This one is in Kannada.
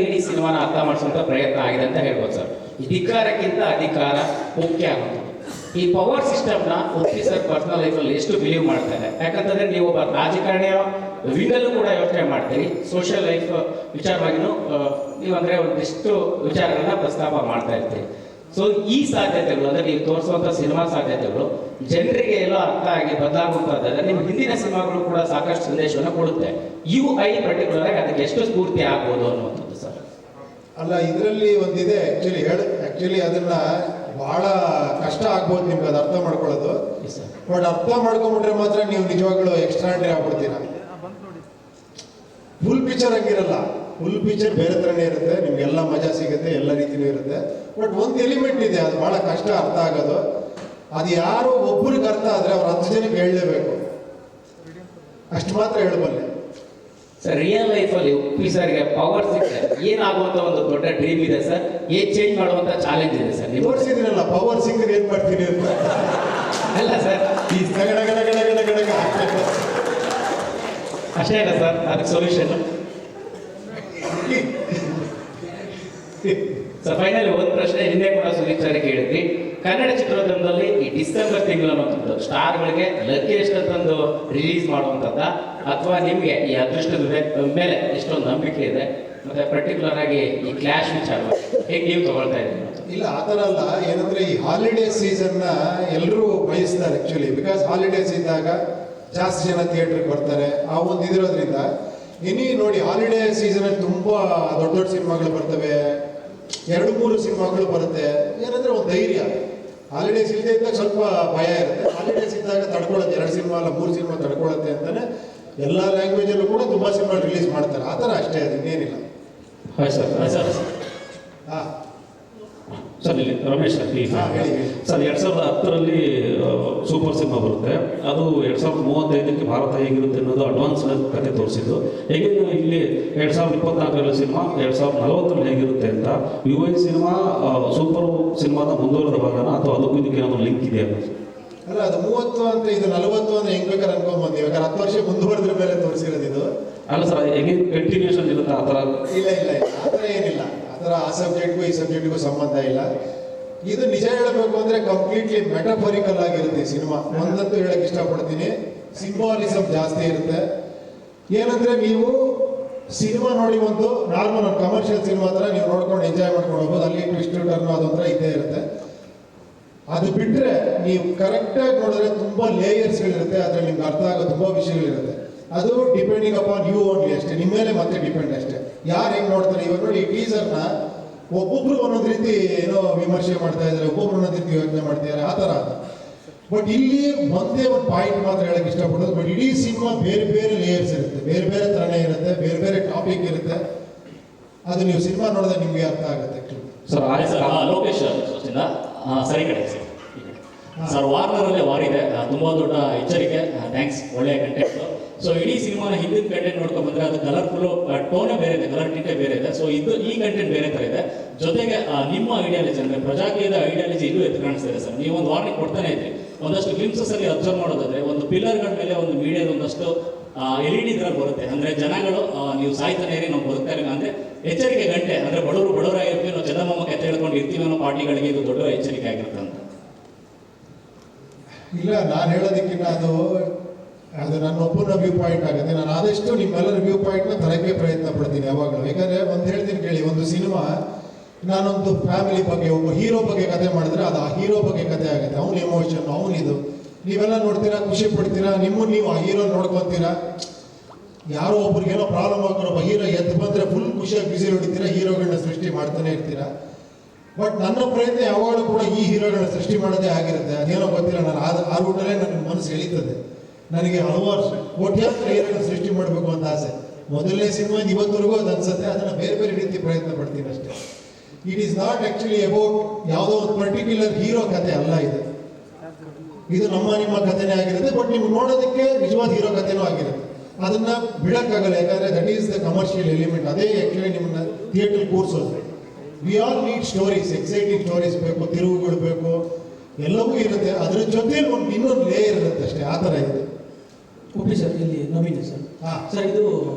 ಇಡೀ ಸಿನಿಮಾನ ಅರ್ಥ ಮಾಡಿಸುವಂತ ಪ್ರಯತ್ನ ಆಗಿದೆ ಅಂತ ಹೇಳ್ಬೋದು ಸರ್. ಅಧಿಕಾರಕ್ಕಿಂತ ಅಧಿಕಾರ ಮುಖ್ಯ ಆಗುತ್ತೆ ಈ ಪವರ್ ಸಿಸ್ಟಮ್ನ ಉಪ್ಪಿ ಸರ್ ಪರ್ಸನಲ್ ಲೈಫಲ್ಲಿ ಎಷ್ಟು ಬಿಲೀವ್ ಮಾಡ್ತಾರೆ ಯಾಕಂತಂದ್ರೆ ನೀವು ಒಬ್ಬ ರಾಜಕಾರಣಿಯ ವಿಂಗಲ್ಲೂ ಕೂಡ ಯೋಚನೆ ಮಾಡ್ತೀರಿ. ಸೋಷಿಯಲ್ ಲೈಫ್ ವಿಚಾರವಾಗಿನೂ ಆ, ನೀವು ಅಂದ್ರೆ ಒಂದಿಷ್ಟು ವಿಚಾರಗಳನ್ನ ಪ್ರಸ್ತಾಪ ಮಾಡ್ತಾ ಇರ್ತೀರಿ. ಸೊ ಈ ಸಾಧ್ಯತೆಗಳು ಅಂದ್ರೆ ನೀವು ತೋರಿಸುವಂತ ಸಿನಿಮಾ ಸಾಧ್ಯತೆಗಳು ಜನರಿಗೆ ಎಲ್ಲೋ ಅರ್ಥ ಆಗಿ ಬದಲಾಗುವಂತದ್ದಾದ್ರೆ ನಿಮ್ಮ ಹಿಂದಿನ ಸಿನಿಮಾಗಳು ಕೂಡ ಸಾಕಷ್ಟು ಸಂದೇಶವನ್ನು ಕೊಡುತ್ತೆ. ಯು ಐ ಪರ್ಟಿಕ್ಯುಲರ್ ಆಗಿ ಅದಕ್ಕೆ ಎಷ್ಟು ಸ್ಫೂರ್ತಿ ಆಗ್ಬೋದು ಸರ್ ಅಲ್ಲ ಇದರಲ್ಲಿ ಒಂದಿದೆ ಆ್ಯಕ್ಚುಲಿ ಹೇಳ ಆ್ಯಕ್ಚುಲಿ ಅದನ್ನ ಬಹಳ ಕಷ್ಟ ಆಗ್ಬೋದು ನಿಮ್ಗೆ ಅದು ಅರ್ಥ ಮಾಡ್ಕೊಳ್ಳೋದು. ಬಟ್ ಅರ್ಥ ಮಾಡ್ಕೊಂಬಿಟ್ರೆ ಮಾತ್ರ ನೀವು ನಿಜವಾಗ್ಲೂ ಎಕ್ಸ್ಟ್ರಾಂಡ್ರಿ ಆಗ್ಬಿಡ್ತೀರಾ. ಫುಲ್ ಪಿಕ್ಚರ್ ಹಂಗಿರಲ್ಲ. ಫುಲ್ ಪಿಕ್ಚರ್ ಬೇರೆ ಥರನೇ ಇರುತ್ತೆ. ನಿಮ್ಗೆಲ್ಲ ಮಜಾ ಸಿಗುತ್ತೆ ಎಲ್ಲ ರೀತಿನೂ ಇರುತ್ತೆ. ಬಟ್ ಒಂದು ಎಲಿಮೆಂಟ್ ಇದೆ ಅದು ಬಹಳ ಕಷ್ಟ ಅರ್ಥ ಆಗೋದು. ಅದು ಯಾರು ಒಬ್ಬರಿಗೆ ಅರ್ಥ ಆದರೆ ಅವ್ರು ಹತ್ತು ಜನಕ್ಕೆ ಹೇಳಲೇಬೇಕು. ಅಷ್ಟು ಮಾತ್ರ ಹೇಳಬಲ್ಲೆ ಸರ್ ರಿಯಲ್ ಲೈಫಲ್ಲಿ ಉಪ್ಪಿ ಸರ್ಗೆ ಪವರ್ ಸಿಕ್ಕಿದೆ ಏನಾಗುವಂತ ಒಂದು ದೊಡ್ಡ ಡ್ರೀಮ್ ಇದೆ ಸರ್ ಏನ್ ಚೇಂಜ್ ಮಾಡುವಂತ ಚಾಲೆಂಜ್ ಇದೆ ಸರ್ ನೀವು ತೋರಿಸಿದ್ರಲ್ಲ ಪವರ್ ಸಿಕ್ಕರೆ ಏನು ಮಾಡ್ತೀನಿ ಅಂತ? ಅಲ್ಲ ಸರ್ ಈ ಗಡ ಗಡ ಗಡ ಗಡ ಗಡ ಗಡ. ಹಾಕ್ಬೇಕು. ಅಷ್ಟೇ ಅಲ್ಲ ಸರ್ ಅದಕ್ಕೆ ಸೊಲ್ಯೂಷನ್ ಸರ್ ಫೈನಲಿ ಒಂದು ಪ್ರಶ್ನೆ ಹಿಂದೆ ಕೂಡ ಸುದೀಪ್ ಸರ್ ಕೇಳಿದ್ವಿ ಕನ್ನಡ ಚಿತ್ರೋದ್ಯಮದಲ್ಲಿ ಈ ಡಿಸೆಂಬರ್ ತಿಂಗಳು ಅನ್ನೋಂಥದ್ದು ಸ್ಟಾರ್ಗಳಿಗೆ ಲಗ್ಗೆಸ್ಟ್ ತಂದು ರಿಲೀಸ್ ಮಾಡುವಂಥದ್ದ, ಅಥವಾ ನಿಮಗೆ ಈ ಅದೃಷ್ಟದ ಮೇಲೆ ಎಷ್ಟೊಂದು ನಂಬಿಕೆ ಇದೆ, ಮತ್ತೆ ಪರ್ಟಿಕ್ಯುಲರ್ ಆಗಿ ಈ ಕ್ಲಾಶ್ ವಿಚಾರ ಹೇಗೆ ನೀವು ತಗೊಳ್ತಾ ಇದ್ದೀರಿ? ಇಲ್ಲ, ಆ ಥರ ಅಲ್ಲ. ಏನಂದ್ರೆ ಈ ಹಾಲಿಡೇ ಸೀಸನ್ನ ಎಲ್ಲರೂ ಬಯಸ್ತಾರೆ ಆ್ಯಕ್ಚುಲಿ ಬಿಕಾಸ್ ಹಾಲಿಡೇಸ್ ಇದ್ದಾಗ ಜಾಸ್ತಿ ಜನ ಥಿಯೇಟ್ರಿಗೆ ಬರ್ತಾರೆ, ಆ ಒಂದು ಇದಿರೋದ್ರಿಂದ. ಇನ್ನೀ ನೋಡಿ ಹಾಲಿಡೇ ಸೀಸನಲ್ಲಿ ತುಂಬ ದೊಡ್ಡ ದೊಡ್ಡ ಸಿನಿಮಾಗಳು ಬರ್ತವೆ. ಎರಡು ಮೂರು ಸಿನಿಮಾಗಳು ಬರುತ್ತೆ. ಏನಂದ್ರೆ ಒಂದು ಧೈರ್ಯ. ಹಾಲಿಡೇಸ್ ಇಲ್ಲದೆ ಇದ್ದಾಗ ಸ್ವಲ್ಪ ಭಯ ಇರುತ್ತೆ. ಹಾಲಿಡೇಸ್ ಇದ್ದಾಗ ತಡ್ಕೊಳ್ಳುತ್ತೆ ಎರಡು ಸಿನಿಮಾ ಅಲ್ಲ ಮೂರು ಸಿನಿಮಾ ತಡ್ಕೊಳ್ಳುತ್ತೆ ಅಂತಾನೆ ಎಲ್ಲ ಲ್ಯಾಂಗ್ವೇಜಲ್ಲೂ ಕೂಡ ತುಂಬ ಸಿನಿಮಾ ರಿಲೀಸ್ ಮಾಡ್ತಾರೆ. ಆ ಥರ ಅಷ್ಟೇ ಅದು ಇನ್ನೇನಿಲ್ಲ. ಹಾಂ. ಇಲ್ಲಿ ರಮೇಶ್ ಸರ್. ಸರ್ ಎರಡ್ ಸಾವಿರದ ಹತ್ತರಲ್ಲಿ ಸೂಪರ್ ಸಿನಿಮಾ ಬರುತ್ತೆ. ಅದು ಎರಡ್ ಸಾವಿರದ ಮೂವತ್ತೈದಕ್ಕೆ ಭಾರತ ಹೇಗಿರುತ್ತೆ ಅನ್ನೋದು ಅಡ್ವಾನ್ಸ್ ಕತೆ ತೋರಿಸಿದ್ದು. ಹೇಗೆ ಇಲ್ಲಿ ಎರಡ್ ಸಾವಿರದ ಇಪ್ಪತ್ನಾಲ್ಕರಲ್ಲಿ ಸಿನಿಮಾ ಎರಡ್ ಸಾವಿರದ ನಲವತ್ತರಲ್ಲಿ ಹೇಗಿರುತ್ತೆ ಅಂತ. ಯು ಐ ಸಿನಿಮಾ ಸೂಪರ್ ಸಿನಿಮಾದ ಮುಂದುವರೆದ ಭಾಗನ ಅಥವಾ ಅದಕ್ಕೂ ಇದಕ್ಕೆ ಏನಾದ್ರು ಲಿಂಕ್ ಇದೆ ಅನ್ನೋದು ಅಲ್ಲ ಅದು ಮೂವತ್ತು ಅಂತ ಇದು ನಲವತ್ತು ಅಂದ್ರೆ ಹೆಂಗ್ ಬೇಕಾದ್ರೆ ಅನ್ಕೊಂಡ್ ಇವಾಗ ಹತ್ತು ವರ್ಷ ಮುಂದುವರೆದ್ರ ಮೇಲೆ ತೋರಿಸಿರೋದು ಇದು. ಅಲ್ಲ ಸರ್ ಹೆಂಗೆ ಕಂಟಿನ್ಯೂಷನ್ ಇರುತ್ತೆ ಆ ಥರ? ಇಲ್ಲ ಇಲ್ಲ ಇಲ್ಲ. ಥರ ಆ ಸಬ್ಜೆಕ್ಟ್ಗೂ ಈ ಸಬ್ಜೆಕ್ಟ್ಗೂ ಸಂಬಂಧ ಇಲ್ಲ. ಇದು ನಿಜ ಹೇಳಬೇಕು ಅಂದ್ರೆ ಕಂಪ್ಲೀಟ್ಲಿ ಮೆಟಫರಿಕಲ್ ಆಗಿರುತ್ತೆ ಈ ಸಿನಿಮಾ. ಒಂದಂತೂ ಹೇಳಕ್ ಇಷ್ಟಪಡ್ತೀನಿ. ಸಿಂಬಾಲಿಸಮ್ ಜಾಸ್ತಿ ಇರುತ್ತೆ. ಏನಂದ್ರೆ ನೀವು ಸಿನಿಮಾ ನೋಡಿ ಒಂದು ನಾರ್ಮಲ್ ಕಮರ್ಷಿಯಲ್ ಸಿನಿಮಾ ಥರ ನೀವು ನೋಡ್ಕೊಂಡು ಎಂಜಾಯ್ ಮಾಡ್ಕೊಂಡು ಹೋಗ್ಬೋದು. ಅಲ್ಲಿ ಟ್ವಿಸ್ಟ್ ಟರ್ನ್ ಅದೊಂಥರ ಇದ್ದೇ ಇರುತ್ತೆ. ಅದು ಬಿಟ್ರೆ ನೀವು ಕರೆಕ್ಟಾಗಿ ನೋಡಿದ್ರೆ ತುಂಬಾ ಲೇಯರ್ಸ್ಗಳಿರುತ್ತೆ ಅದ್ರಲ್ಲಿ ನಿಮ್ಗೆ ಅರ್ಥ ಆಗೋ ತುಂಬ ವಿಷಯಗಳಿರುತ್ತೆ. ಅದು ಡಿಪೆಂಡಿಂಗ್ ಅಪಾನ್ ಯು ಓನ್ಲಿ ಅಷ್ಟೇ, ನಿಮ್ಮ ಮೇಲೆ ಮತ್ತೆ ಡಿಪೆಂಡ್ ಅಷ್ಟೇ. ಯಾರು ಹೆಂಗ್ ನೋಡ್ತಾರೆ ಇವಾಗ ನೋಡಿ ಟೀಸರ್ನ ಒಬ್ಬೊಬ್ರು ಒಂದೊಂದು ರೀತಿ ಏನೋ ವಿಮರ್ಶೆ ಮಾಡ್ತಾ ಇದ್ದಾರೆ, ಒಬ್ಬೊಬ್ರು ಒಂದೊಂದು ರೀತಿ ಯೋಚನೆ ಮಾಡ್ತಿದ್ದಾರೆ ಆ ಥರ ಅಂತ. ಬಟ್ ಇಲ್ಲಿ ಒಂದೇ ಒಂದು ಪಾಯಿಂಟ್ ಮಾತ್ರ ಹೇಳಕ್ ಇಷ್ಟಪಡೋದು ಬಟ್ ಇಡೀ ಸಿನಿಮಾ ಬೇರೆ ಬೇರೆ ಲೇಯರ್ಸ್ ಇರುತ್ತೆ. ಬೇರೆ ಬೇರೆ ಥರನೇ ಇರುತ್ತೆ, ಬೇರೆ ಬೇರೆ ಟಾಪಿಕ್ ಇರುತ್ತೆ. ಅದು ನೀವು ಸಿನಿಮಾ ನೋಡಿದ್ರೆ ನಿಮಗೆ ಅರ್ಥ ಆಗುತ್ತೆ ಸರ್ ಲೋಕೇಶ್ ಸರಿ ಕಡೆ ಸರ್ ವಾರ್ನರಲ್ಲಿ ವಾರಿದೆ. ಇದೆ ತುಂಬಾ ದೊಡ್ಡ ಎಚ್ಚರಿಕೆ. ಥ್ಯಾಂಕ್ಸ್ ಒಳ್ಳೆಯ ಕಂಟೆಂಟ್ ಸೊ ಇಡೀ ಸಿನಿಮಾನ ಹಿಂದಿನ ಕಂಟೆಂಟ್ ನೋಡ್ಕೊಂಡ್ ಬಂದ್ರೆ ಅದು ಕಲರ್ಫುಲ್ ಟೋನೇ ಬೇರೆ ಇದೆ ಕಲರ್ ಟಿಂಟೇ ಬೇರೆ ಇದೆ. ಸೊ ಇದು ಈ ಕಂಟೆಂಟ್ ಬೇರೆ ತರ ಇದೆ. ಜೊತೆಗೆ ನಿಮ್ಮ ಐಡಿಯಾಲಜಿ ಅಂದ್ರೆ ಪ್ರಜಾಕೀಯದ ಐಡಿಯಾಲಜಿ ಇದು ಎದ್ದು ಕಾಣಿಸ್ತಿದೆ ಸರ್. ನೀವು ಒಂದು ವಾರ್ನಿಂಗ್ ಕೊಡ್ತಾನೆ ಇದ್ರಿ. ಒಂದಷ್ಟು ಗ್ಲಿಮ್ಸಸ್ ಅಲ್ಲಿ ಅಬ್ಸರ್ವ್ ಮಾಡೋದಾದ್ರೆ, ಒಂದು ಪಿಲ್ಲರ್ಗಳ ಮೇಲೆ ಒಂದು ಮೀಡಿಯಾದ ಒಂದಷ್ಟು ಎಲ್ ಇ ಡಿ ಇದ್ರಲ್ಲಿ ಬರುತ್ತೆ. ಅಂದ್ರೆ ಜನಗಳು ನೀವು ಸಾಯ್ತಾನೆ ಇರಿ, ನಾವು ಬದುಕ್ತಾ ಇಲ್ಲ ಅಂದ್ರೆ ಎಚ್ಚರಿಕೆ ಗಂಟೆ. ಅಂದ್ರೆ ಬಡವರು ಬಡವರಾಗಿರ್ತೀವಿ ನಾವು ಚಂದಮಾಮ ಕೆತ್ತ ಹೇಳ್ಕೊಂಡು ಇರ್ತೀವಿ ಅನ್ನೋ ಪಾರ್ಟಿಗಳಿಗೆ ಇದು ದೊಡ್ಡ ಎಚ್ಚರಿಕೆ ಆಗಿರುತ್ತೆ ಅಂತ. ಇಲ್ಲ, ನಾನು ಹೇಳೋದಕ್ಕಿಂತ ಅದು ಅದು ನನ್ನ ಒಬ್ಬನ ವ್ಯೂ ಪಾಯಿಂಟ್ ಆಗುತ್ತೆ. ನಾನು ಆದಷ್ಟು ನಿಮ್ಮೆಲ್ಲರ ವ್ಯೂ ಪಾಯಿಂಟ್ನ ತರಕ್ಕೆ ಪ್ರಯತ್ನ ಪಡ್ತೀನಿ ಯಾವಾಗಲೂ. ಯಾಕಂದರೆ ಒಂದು ಹೇಳ್ತೀನಿ ಕೇಳಿ, ಒಂದು ಸಿನಿಮಾ, ನಾನೊಂದು ಫ್ಯಾಮಿಲಿ ಬಗ್ಗೆ, ಒಬ್ಬ ಹೀರೋ ಬಗ್ಗೆ ಕತೆ ಮಾಡಿದ್ರೆ ಅದು ಆ ಹೀರೋ ಬಗ್ಗೆ ಕತೆ ಆಗುತ್ತೆ. ಅವನ ಎಮೋಷನ್ ಅವನಿದು ನೀವೆಲ್ಲ ನೋಡ್ತೀರಾ, ಖುಷಿ ಪಡ್ತೀರಾ? ನಿಮ್ಮನ್ನು ನೀವು ಆ ಹೀರೋ ನೋಡ್ಕೊತೀರಾ? ಯಾರೋ ಒಬ್ರಿಗೆ ಏನೋ ಪ್ರಾಬ್ಲಮ್ ಒಬ್ಬ ಹೀರೋ ಎದ್ದು ಬಂದರೆ ಫುಲ್ ಖುಷಿಯಾಗಿ ಬಿಸಿ ಹೊಡಿತೀರಾ? ಹೀರೋಗಳನ್ನ ಸೃಷ್ಟಿ ಮಾಡ್ತಾನೆ ಇರ್ತೀರಾ? ಬಟ್ ನನ್ನ ಪ್ರಯತ್ನ ಯಾವಾಗಲೂ ಕೂಡ ಈ ಹೀರೋಗಳ ಸೃಷ್ಟಿ ಮಾಡೋದೇ ಆಗಿರುತ್ತೆ. ಅದೇನೋ ಗೊತ್ತಿಲ್ಲ. ನಾನು ಆ ಆ ರೂಟಲ್ಲೇ ನನ್ನ ಮನಸ್ಸು ಎಳೀತದೆ. ನನಗೆ ಹಲವಾರು ಕೋಟ್ಯಾಂತರ ಹೀರೋಗಳ ಸೃಷ್ಟಿ ಮಾಡಬೇಕು ಅಂತ ಆಸೆ. ಮೊದಲನೇ ಸಿನಿಮಾ ಇವತ್ತರೆಗೂ ಅದು ಅನ್ಸುತ್ತೆ. ಅದನ್ನು ಬೇರೆ ಬೇರೆ ರೀತಿ ಪ್ರಯತ್ನ ಪಡ್ತೀನಿ ಅಷ್ಟೇ. It is not actually about ಯಾವುದೋ ಒಂದು ಪರ್ಟಿಕ್ಯುಲರ್ ಹೀರೋ ಕತೆ ಅಲ್ಲ ಇದು. ಇದು ನಮ್ಮ ನಿಮ್ಮ ಕಥೆನೇ ಆಗಿರುತ್ತೆ. ಬಟ್ ನಿಮ್ಗೆ ನೋಡೋದಕ್ಕೆ ನಿಜವಾದ ಹೀರೋ ಕಥೆನೂ ಆಗಿರುತ್ತೆ. ಅದನ್ನ ಬಿಡೋಕ್ಕಾಗಲ್ಲ. ಯಾಕಂದ್ರೆ that is the commercial element ಅದೇ ಆ್ಯಕ್ಚುಲಿ ನಿಮ್ಮನ್ನ theatre ಕೂರಿಸೋದು. We all need stories exciting stories ಬೇಕು ತಿರುವುಗಳು ಬೇಕು. ಎಲ್ಲವೂ ಇರುತ್ತೆ. ಅದ್ರ ಜೊತೆಲಿ ಒಂದು ಇನ್ನೊಂದು ಲೇಯರ್ ಇರುತ್ತೆ ಅಷ್ಟೇ ಆ ಥರ ಇದೆ. ಓಕೆ ಸರ್ ಇಲ್ಲಿ ನವೀನ್ ಸರ್. ಹಾಂ. ಸರ್ ಇದು